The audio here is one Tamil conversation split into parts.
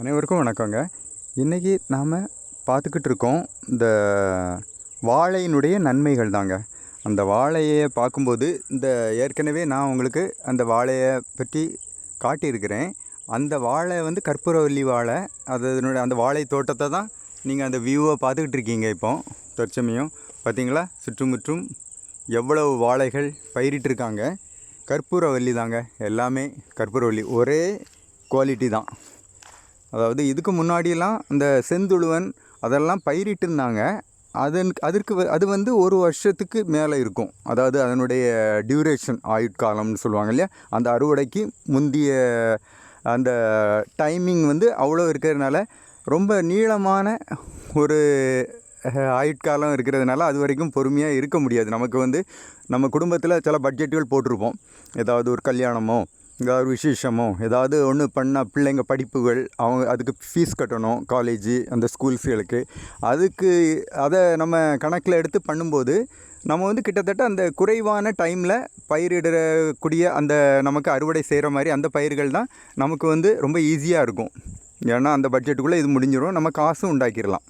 அனைவருக்கும் வணக்கங்க. இன்றைக்கி நாம் பார்த்துக்கிட்டு இருக்கோம் இந்த வாழையினுடைய நன்மைகள் தாங்க. அந்த வாழையை பார்க்கும்போது இந்த ஏற்கனவே நான் உங்களுக்கு அந்த வாழையை பற்றி காட்டியிருக்கிறேன். அந்த வாழை வந்து கற்பூரவல்லி வாழை. அதனுடைய அந்த வாழை தோட்டத்தை தான் நீங்கள் அந்த வியூவை பார்த்துக்கிட்டு இருக்கீங்க இப்போ. தற்சமயம் பார்த்தீங்களா? சுற்றுமுற்றும் எவ்வளவு வாழைகள் பயிரிட்டிருக்காங்க. கற்பூரவல்லி தாங்க. எல்லாமே கற்பூரவல்லி. ஒரே குவாலிட்டி தான். அதாவது இதுக்கு முன்னாடியெல்லாம் இந்த செந்துழுவன் அதெல்லாம் பயிரிட்டிருந்தாங்க. அதன் அதற்கு வ- அது வந்து ஒரு வருஷத்துக்கு மேலே இருக்கும். அதாவது அதனுடைய டியூரேஷன் ஆயுட்காலம்னு சொல்லுவாங்க இல்லையா? அந்த அறுவடைக்கு முந்திய அந்த டைமிங் வந்து அவ்வளோ இருக்கிறதுனால ரொம்ப நீளமான ஒரு ஆயுட்காலம் இருக்கிறதுனால அது வரைக்கும் பொறுமையாக இருக்க முடியாது. நமக்கு வந்து நம்ம குடும்பத்தில் சில பட்ஜெட்டுகள் போட்டிருப்போம். ஏதாவது ஒரு கல்யாணமோ ஏதாவது ஒரு விசேஷமோ ஏதாவது ஒன்று பண்ணால் பிள்ளைங்க படிப்புகள் அவங்க அதுக்கு ஃபீஸ் கட்டணும் காலேஜு அந்த ஸ்கூல்ஸுகளுக்கு அதுக்கு அதை நம்ம கணக்கில் எடுத்து பண்ணும்போது நம்ம வந்து கிட்டத்தட்ட அந்த குறைவான டைமில் பயிரிடக்கூடிய அந்த நமக்கு அறுவடை செய்கிற மாதிரி அந்த பயிர்கள் தான் நமக்கு வந்து ரொம்ப ஈஸியாக இருக்கும். ஏன்னா அந்த பட்ஜெட்டுக்குள்ளே இது முடிஞ்சிடும் நம்ம காசும் உண்டாக்கிடலாம்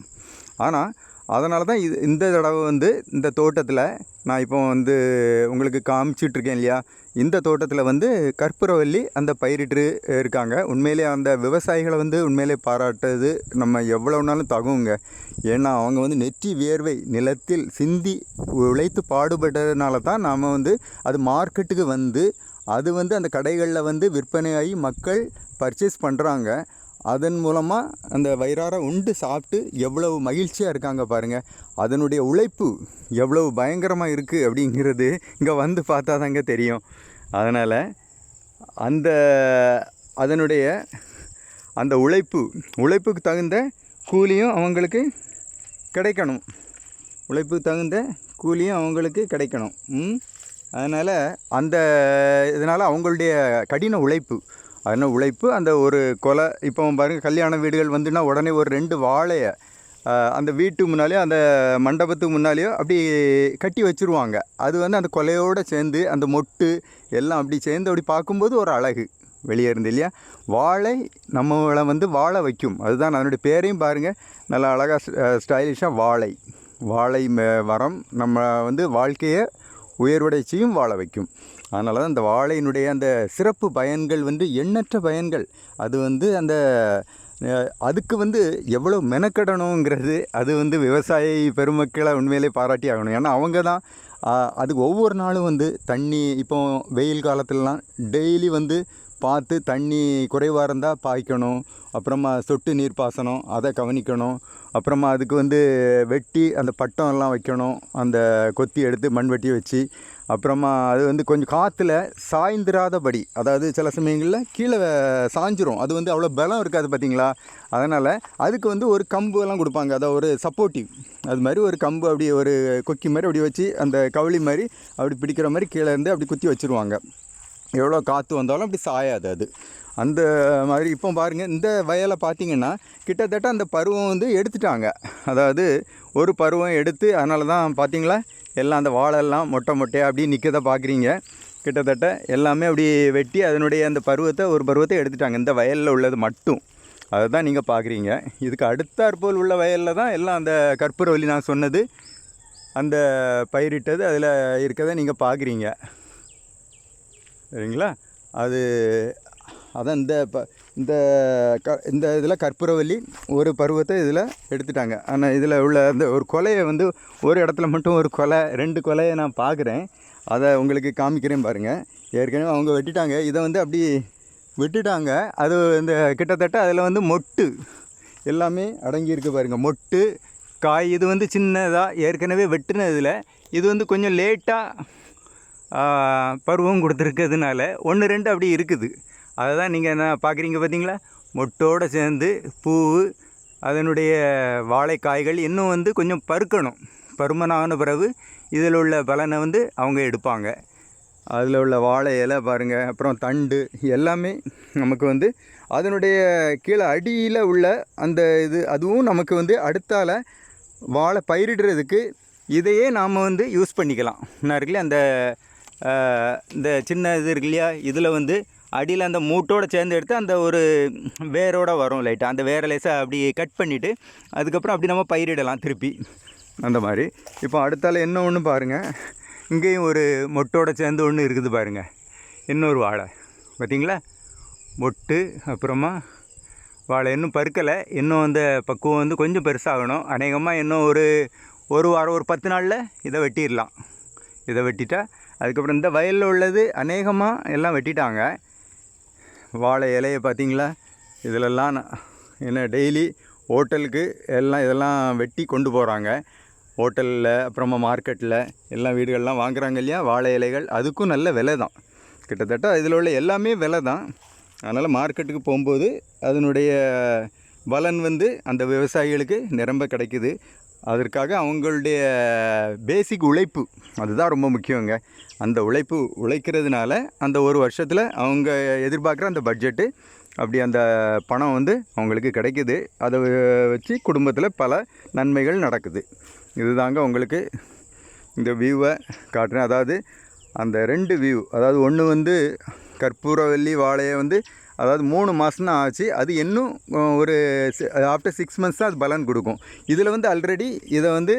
ஆனால் அதனால தான் இது இந்த தடவை வந்து இந்த தோட்டத்தில் நான் இப்போ வந்து உங்களுக்கு காமிச்சிட்ருக்கேன் இல்லையா? இந்த தோட்டத்தில் வந்து கற்பூரவல்லி அந்த பயிரிட்டு இருக்காங்க. உண்மையிலே அந்த விவசாயிகளை வந்து உண்மையிலே பாராட்டுறது நம்ம எவ்வளோனாலும் தகுங்க. ஏன்னா அவங்க வந்து நெற்றி வியர்வை நிலத்தில் சிந்தி உழைத்து பாடுபட்டதுனால தான் நாம் வந்து அது மார்க்கெட்டுக்கு வந்து அது வந்து அந்த கடைகளில் வந்து விற்பனையாகி மக்கள் பர்ச்சேஸ் பண்ணுறாங்க அதன் மூலமாக அந்த வயிறார உண்டு சாப்பிட்டு எவ்வளவு மகிழ்ச்சியாக இருக்காங்க பாருங்கள் அதனுடைய உழைப்பு எவ்வளவு பயங்கரமாக இருக்குது அப்படிங்கிறது இங்கே வந்து பார்த்தா தாங்க தெரியும். அதனால் அந்த அதனுடைய அந்த உழைப்பு உழைப்புக்கு தகுந்த கூலியும் அவங்களுக்கு கிடைக்கணும். உழைப்புக்கு தகுந்த கூலியும் அவங்களுக்கு கிடைக்கணும். அதனால் அந்த இதனால் அவங்களுடைய கடின உழைப்பு அதனால் உழைப்பு? அந்த ஒரு கொலை இப்போ பாருங்கள் கல்யாண வீடுகள் வந்துன்னா உடனே ஒரு ரெண்டு வாழையை அந்த வீட்டு முன்னாலேயோ அந்த மண்டபத்துக்கு முன்னாலேயோ அப்படி கட்டி வச்சுருவாங்க. அது வந்து அந்த கொலையோடு சேர்ந்து அந்த மொட்டு எல்லாம் அப்படி சேர்ந்து அப்படி பார்க்கும்போது ஒரு அழகு. வெளியே இருந்து இல்லையா? வாழை நம்மளை வந்து வாழ வைக்கும். அதுதான் அதனுடைய பேரையும் பாருங்கள் நல்லா அழகாக ஸ்டைலிஷாக வாழை. வாழை மரம் நம்ம வந்து வாழ்க்கையை உயர்வடைச்சியும் வாழ வைக்கும். அதனால தான் அந்த வாழையினுடைய அந்த சிறப்பு பயன்கள் வந்து எண்ணற்ற பயன்கள். அது வந்து அந்த அதுக்கு வந்து எவ்வளோ மெனக்கடணுங்கிறது அது வந்து விவசாய பெருமக்களை உண்மையிலே பாராட்டி ஆகணும். ஏன்னா அவங்க தான் அது அதுக்கு ஒவ்வொரு நாளும் வந்து தண்ணி இப்போ வெயில் காலத்துலலாம் டெய்லி வந்து பார்த்து தண்ணி குறைவாக இருந்தால் பாய்க்கணும் அப்புறமா சொட்டு நீர் பாசனம் அதை கவனிக்கணும் அப்புறமா அதுக்கு வந்து வெட்டி அந்த பட்டம் எல்லாம் வைக்கணும் அந்த கொத்தி எடுத்து மண் வெட்டி வச்சு அப்புறமா அது வந்து கொஞ்சம் காற்றுல சாய்ந்திராதபடி அதாவது சில சமயங்களில் கீழே சாஞ்சிரும். அது வந்து அவ்வளோ பலம் இருக்காது பார்த்தீங்களா அதனால் அதுக்கு வந்து ஒரு கம்பு எல்லாம் கொடுப்பாங்க. அதாவது ஒரு சப்போர்ட்டிவ் அது மாதிரி ஒரு கம்பு அப்படி ஒரு கொக்கி மாதிரி அப்படி வச்சு அந்த கவுளி மாதிரி அப்படி பிடிக்கிற மாதிரி கீழே இருந்து அப்படி குத்தி வச்சுருவாங்க. எவ்வளோ காற்று வந்தாலும் அப்படி சாயாது அது. அந்த மாதிரி இப்போ பாருங்கள் இந்த வயலை பார்த்தீங்கன்னா கிட்டத்தட்ட அந்த பருவம் வந்து எடுத்துட்டாங்க. அதாவது ஒரு பருவம் எடுத்து அதனால தான் பார்த்தீங்களா எல்லாம் அந்த வாழெல்லாம் மொட்டை மொட்டையாக அப்படியே நிற்கதை பார்க்குறீங்க. கிட்டத்தட்ட எல்லாமே அப்படி வெட்டி அதனுடைய அந்த பருவத்தை ஒரு பருவத்தை எடுத்துட்டாங்க. இந்த வயலில் உள்ளது மட்டும். அதை தான் நீங்கள் பார்க்குறீங்க. இதுக்கு அடுத்தாற்போல் உள்ள வயலில் தான் எல்லாம் அந்த கற்பூரவல்லி நான் சொன்னது அந்த பயிரிட்டது அதில் இருக்கதை நீங்கள் பார்க்குறீங்க. சரிங்களா? அது அதான் இந்த ப இந்த க இந்த இதில் கற்பூரவல்லி ஒரு பருவத்தை இதில் எடுத்துட்டாங்க. ஆனால் இதில் உள்ள அந்த ஒரு கொலையை வந்து ஒரு இடத்துல மட்டும் ஒரு கொலை ரெண்டு கொலையை நான் பார்க்குறேன். அதை உங்களுக்கு காமிக்கிறேன் பாருங்கள் ஏற்கனவே அவங்க வெட்டிட்டாங்க. இதை வந்து அப்படி விட்டுட்டாங்க. அது இந்த கிட்டத்தட்ட அதில் வந்து மொட்டு எல்லாமே அடங்கியிருக்கு பாருங்கள் மொட்டு காய் இது வந்து சின்னதாக ஏற்கனவே வெட்டினதில். இது வந்து கொஞ்சம் லேட்டாக பருவம் கொடுத்துருக்கிறதுனால ஒன்று ரெண்டு அப்படி இருக்குது. அதை தான் நீங்கள் என்ன பார்க்குறீங்க பார்த்தீங்களா? மொட்டோடு சேர்ந்து பூ அதனுடைய வாழைக்காய்கள் இன்னும் வந்து கொஞ்சம் பருக்கணும். பருமனான பிறகு இதில் உள்ள பலனை வந்து அவங்க எடுப்பாங்க. அதில் உள்ள வாழை இலை பாருங்கள் அப்புறம் தண்டு எல்லாமே நமக்கு வந்து அதனுடைய கீழே அடியில் உள்ள அந்த இது அதுவும் நமக்கு வந்து அடுத்தால் வாழை பயிரிடுறதுக்கு இதையே நாம் வந்து யூஸ் பண்ணிக்கலாம். நான் இருக்குல்லையா அந்த இந்த சின்ன இது இருக்கு இல்லையா இதில் வந்து அடியில் அந்த மூட்டோட சேர்ந்து எடுத்து அந்த ஒரு வேரோட வரும் லைட்டாக அந்த வேரை லேசாக அப்படி கட் பண்ணிவிட்டு அதுக்கப்புறம் அப்படி நம்ம பயிரிடலாம் திருப்பி. அந்த மாதிரி. இப்போ அடுத்தால என்ன ஒன்று பாருங்கள் இங்கேயும் ஒரு மொட்டோட சேர்ந்து ஒன்று இருக்குது பாருங்கள் இன்னொரு வாழை. பார்த்தீங்களா மொட்டு அப்புறமா வாழை. இன்னும் பருக்கலை. இன்னும் அந்த பக்குவம் வந்து கொஞ்சம் பெருசாகணும். அநேகமாக இன்னும் ஒரு ஒரு வாரம் ஒரு பத்து நாளில் இதை வெட்டிடலாம். இதை வெட்டிட்டா அதுக்கப்புறம் இந்த வயலில் உள்ளது அநேகமாக எல்லாம் வெட்டிட்டாங்க. வாழை இலையை பார்த்தீங்களா? இதிலெல்லாம் நான் என்ன டெய்லி ஹோட்டலுக்கு எல்லாம் இதெல்லாம் வெட்டி கொண்டு போகிறாங்க ஹோட்டலில் அப்புறமா மார்க்கெட்டில் எல்லாம் வீடுகள்லாம் வாங்குறாங்க இல்லையா? வாழை இலைகள். அதுக்கும் நல்ல விலை தான். கிட்டத்தட்ட இதில் உள்ள எல்லாமே விலை தான். அதனால் மார்க்கெட்டுக்கு போகும்போது அதனுடைய பலன் வந்து அந்த விவசாயிகளுக்கு நிரம்ப கிடைக்குது. அதற்காக அவங்களுடைய பேசிக் உழைப்பு. அதுதான் ரொம்ப முக்கியங்க. அந்த உழைப்பு உழைக்கிறதுனால அந்த ஒரு வருஷத்தில் அவங்க எதிர்பார்க்குற அந்த பட்ஜெட்டு அப்படி அந்த பணம் வந்து அவங்களுக்கு கிடைக்குது. அதை வச்சு குடும்பத்தில் பல நன்மைகள் நடக்குது. இதுதாங்க உங்களுக்கு இந்த வியூவை காட்டுறேன். அதாவது அந்த ரெண்டு வியூ அதாவது ஒன்று வந்து கற்பூரவல்லி வாழையை வந்து அதாவது மூணு மாதம் தான் ஆச்சு. அது இன்னும் ஒரு ஆஃப்டர் சிக்ஸ் மந்த்ஸ் தான் அது பலன் கொடுக்கும். இதில் வந்து ஆல்ரெடி இதை வந்து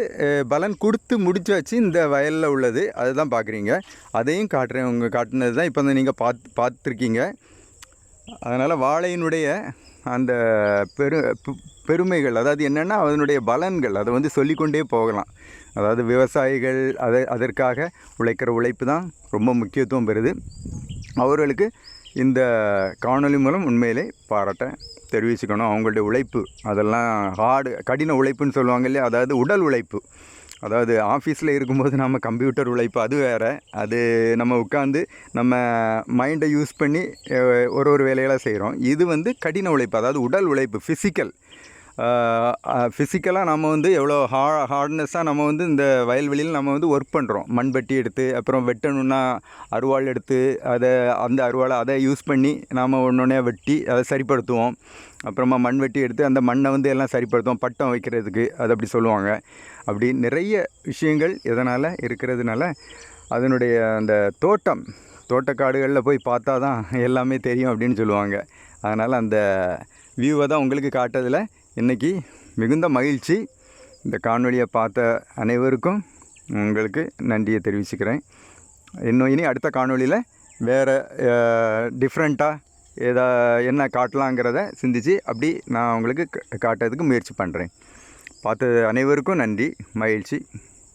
பலன் கொடுத்து முடிச்சு வச்சு இந்த வயலில் உள்ளது. அதுதான் பார்க்குறீங்க அதையும் காட்டுறேன். உங்கள் காட்டுனது தான் இப்போ வந்து நீங்கள் பார்த்து பார்த்துருக்கீங்க அதனால் வாழையினுடைய அந்த பெரு பெருமைகள் அதாவது என்னென்னா அதனுடைய பலன்கள் அதை வந்து சொல்லிக்கொண்டே போகலாம். அதாவது விவசாயிகள் அதை அதற்காக உழைக்கிற உழைப்பு தான் ரொம்ப முக்கியத்துவம் பெறுது. அவர்களுக்கு இந்த காணொலி மூலம் உண்மையிலே பாராட்ட தெரிவிச்சுக்கணும். அவங்களுடைய உழைப்பு அதெல்லாம் ஹார்டு கடின உழைப்புன்னு சொல்லுவாங்க இல்லையா? அதாவது உடல் உழைப்பு. அதாவது ஆஃபீஸில் இருக்கும்போது நம்ம கம்ப்யூட்டர் உழைப்பு அது வேறு. அது நம்ம உட்காந்து நம்ம மைண்டை யூஸ் பண்ணி ஒரு ஒரு வேலையெல்லாம் செய்கிறோம் இது வந்து கடின உழைப்பு அதாவது உடல் உழைப்பு ஃபிசிக்கல் ஃபிசிக்கலாக நம்ம வந்து எவ்வளோ ஹா ஹார்ட்னஸாக நம்ம வந்து இந்த வயல்வெளியில் நம்ம வந்து ஒர்க் பண்ணுறோம் மண்வெட்டி எடுத்து அப்புறம் வெட்டணுன்னா அருவாள் எடுத்து அதை அந்த அருவாளை அதை யூஸ் பண்ணி நாம் ஒன்று வெட்டி அதை சரிப்படுத்துவோம். அப்புறமா மண்வெட்டி எடுத்து அந்த மண்ணை வந்து எல்லாம் சரிப்படுத்துவோம். பட்டம் வைக்கிறதுக்கு அது அப்படி சொல்லுவாங்க. அப்படி நிறைய விஷயங்கள் இதனால் இருக்கிறதுனால அதனுடைய அந்த தோட்டம் தோட்டக்காடுகளில் போய் பார்த்தா தான் எல்லாமே தெரியும் அப்படின்னு சொல்லுவாங்க. அதனால் அந்த வியூவை தான் உங்களுக்கு காட்டுறதில் இன்றைக்கி மிகுந்த மகிழ்ச்சி. இந்த காணொலியை பார்த்த அனைவருக்கும் உங்களுக்கு நன்றியை தெரிவிச்சுக்கிறேன். இன்னும் இனி அடுத்த காணொளியில் வேறு டிஃப்ரெண்ட்டாக ஏதா என்ன காட்டலாங்கிறத சிந்திச்சு அப்படி நான் உங்களுக்கு காட்டுறதுக்கு முயற்சி பண்ணுறேன் பார்த்த அனைவருக்கும் நன்றி மகிழ்ச்சி.